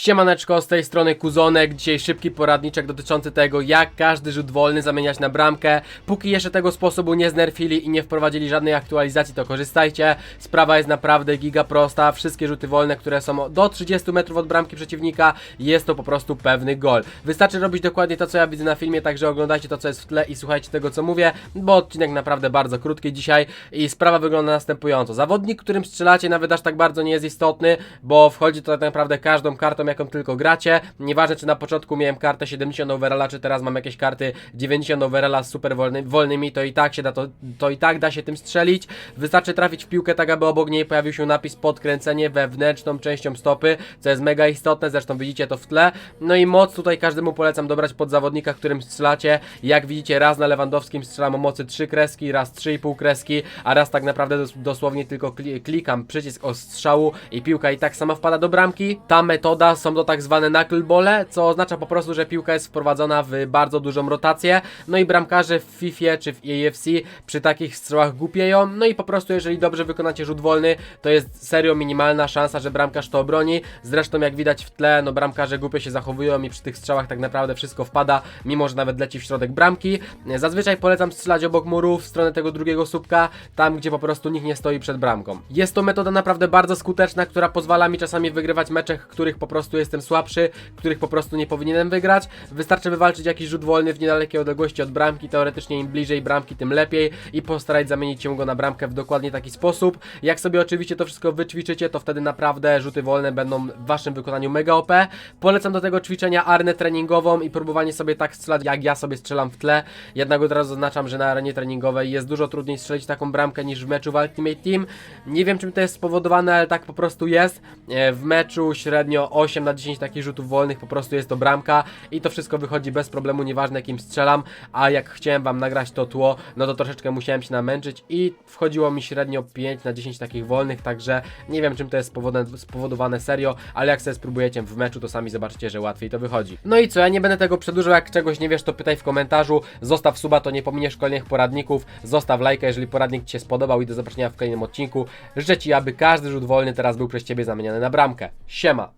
Siemaneczko, z tej strony Kuzonek, dzisiaj szybki poradniczek dotyczący tego, jak każdy rzut wolny zamieniać na bramkę. Póki jeszcze tego sposobu nie znerfili i nie wprowadzili żadnej aktualizacji, to korzystajcie. Sprawa jest naprawdę giga prosta, wszystkie rzuty wolne, które są do 30 metrów od bramki przeciwnika, jest to po prostu pewny gol. Wystarczy robić dokładnie to, co ja widzę na filmie, także oglądajcie to, co jest w tle i słuchajcie tego, co mówię, bo odcinek naprawdę bardzo krótki dzisiaj i sprawa wygląda następująco. Zawodnik, którym strzelacie, nawet aż tak bardzo nie jest istotny, bo wchodzi to tak naprawdę każdą kartą, jaką tylko gracie. Nieważne, czy na początku miałem kartę 70 overalla, czy teraz mam jakieś karty 90 overalla z super wolny, wolnymi, to i tak się da to, to i tak da się tym strzelić. Wystarczy trafić w piłkę tak, aby obok niej pojawił się napis podkręcenie wewnętrzną częścią stopy, co jest mega istotne, zresztą widzicie to w tle. No i moc tutaj każdemu polecam dobrać pod zawodnika, którym strzelacie. Jak widzicie, raz na Lewandowskim strzelam o mocy 3 kreski, raz 3,5 kreski, a raz tak naprawdę dos dosłownie tylko kli klikam przycisk ostrzału i piłka i tak sama wpada do bramki. Ta metoda są to tak zwane knucklebole, co oznacza po prostu, że piłka jest wprowadzona w bardzo dużą rotację. No i bramkarze w FIFA czy w EAFC przy takich strzałach głupieją. No i po prostu jeżeli dobrze wykonacie rzut wolny, to jest serio minimalna szansa, że bramkarz to obroni. Zresztą jak widać w tle, no bramkarze głupio się zachowują i przy tych strzałach tak naprawdę wszystko wpada, mimo że nawet leci w środek bramki. Zazwyczaj polecam strzelać obok murów w stronę tego drugiego słupka, tam gdzie po prostu nikt nie stoi przed bramką. Jest to metoda naprawdę bardzo skuteczna, która pozwala mi czasami wygrywać meczach, których po prostu jestem słabszy, których po prostu nie powinienem wygrać. Wystarczy wywalczyć jakiś rzut wolny w niedalekiej odległości od bramki, teoretycznie im bliżej bramki, tym lepiej i postarać zamienić się go na bramkę w dokładnie taki sposób. Jak sobie oczywiście to wszystko wyćwiczycie, to wtedy naprawdę rzuty wolne będą w waszym wykonaniu mega OP. Polecam do tego ćwiczenia arnę treningową i próbowanie sobie tak strzelać, jak ja sobie strzelam w tle. Jednak od razu zaznaczam, że na arenie treningowej jest dużo trudniej strzelić taką bramkę niż w meczu w Ultimate Team. Nie wiem czym to jest spowodowane, ale tak po prostu jest. E, W meczu średnio 8 na 10 takich rzutów wolnych po prostu jest to bramka i to wszystko wychodzi bez problemu, nieważne jakim strzelam, a jak chciałem wam nagrać to tło, no to troszeczkę musiałem się namęczyć i wchodziło mi średnio 5 na 10 takich wolnych, także nie wiem czym to jest spowodowane serio, ale jak sobie spróbujecie w meczu, to sami zobaczycie, że łatwiej to wychodzi. No i co, ja nie będę tego przedłużał, jak czegoś nie wiesz, to pytaj w komentarzu, zostaw suba, to nie pominiesz kolejnych poradników, zostaw lajka, jeżeli poradnik Ci się spodobał i do zobaczenia w kolejnym odcinku. Życzę Ci, aby każdy rzut wolny teraz był przez Ciebie zamieniony na bramkę. Siema!